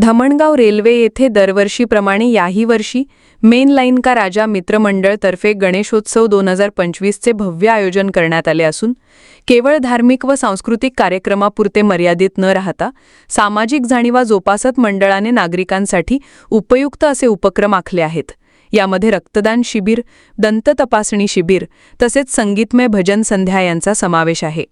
Dhamangaon railway येथे दरवर्षीप्रमाणे याही वर्षी मेन लाईन का राजा मित्रमंडळ तर्फे गणेशोत्सव दोन हजार पंचवीसचे भव्य आयोजन करण्यात आले असून केवळ धार्मिक व सांस्कृतिक कार्यक्रमापुरते मर्यादित न राहता सामाजिक जाणीवा जोपासत मंडळाने नागरिकांसाठी उपयुक्त असे उपक्रम आखले आहेत. यामध्ये रक्तदान शिबिर दंत तपासणी शिबिर तसेच संगीतमय भजन संध्या यांचा समावेश आहे.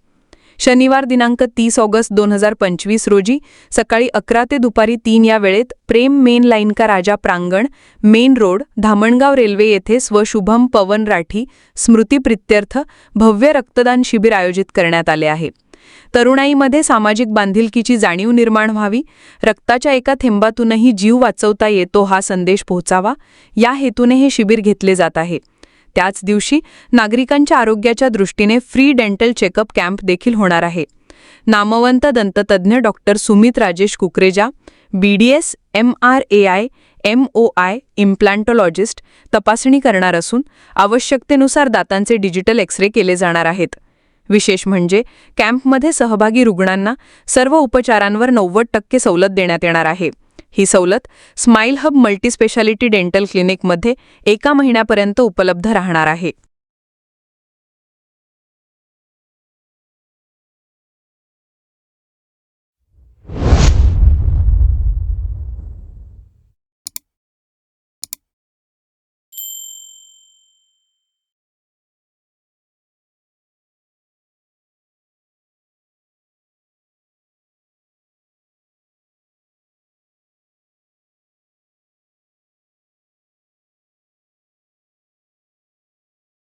शनिवार दिनांक तीस ऑगस्ट दोन हजार पंचवीस रोजी सकाळी अकरा ते दुपारी तीन या वेळेत प्रेम मेन लाईन का राजा प्रांगण मेन रोड धामणगाव रेल्वे येथे स्वशुभम पवन राठी स्मृतीप्रित्यर्थ भव्य रक्तदान शिबिर आयोजित करण्यात आले आहे. तरुणाईमध्ये सामाजिक बांधिलकीची जाणीव निर्माण व्हावी रक्ताच्या एका थेंबातूनही जीव वाचवता येतो हा संदेश पोहोचावा या हेतूने हे शिबिर घेतले जात आहे. त्याच दिवशी नागरिकांच्या आरोग्याच्या दृष्टीने फ्री डेंटल चेकअप कॅम्प देखील होणार आहे. नामवंत दंततज्ज्ञ doctor Sumit Rajesh Kukreja B D S M R A I M O I implantologist तपासणी करणार असून आवश्यकतेनुसार दातांचे डिजिटल एक्सरे केले जाणार आहेत. विशेष म्हणजे कॅम्पमध्ये सहभागी रुग्णांना सर्व उपचारांवर नव्वद टक्के सवलत देण्यात येणार आहे. ही सवलत स्माईल हब मल्टीस्पेशालिटी डेंटल क्लिनिकमध्ये एका महिन्यापर्यंत उपलब्ध राहणार आहे.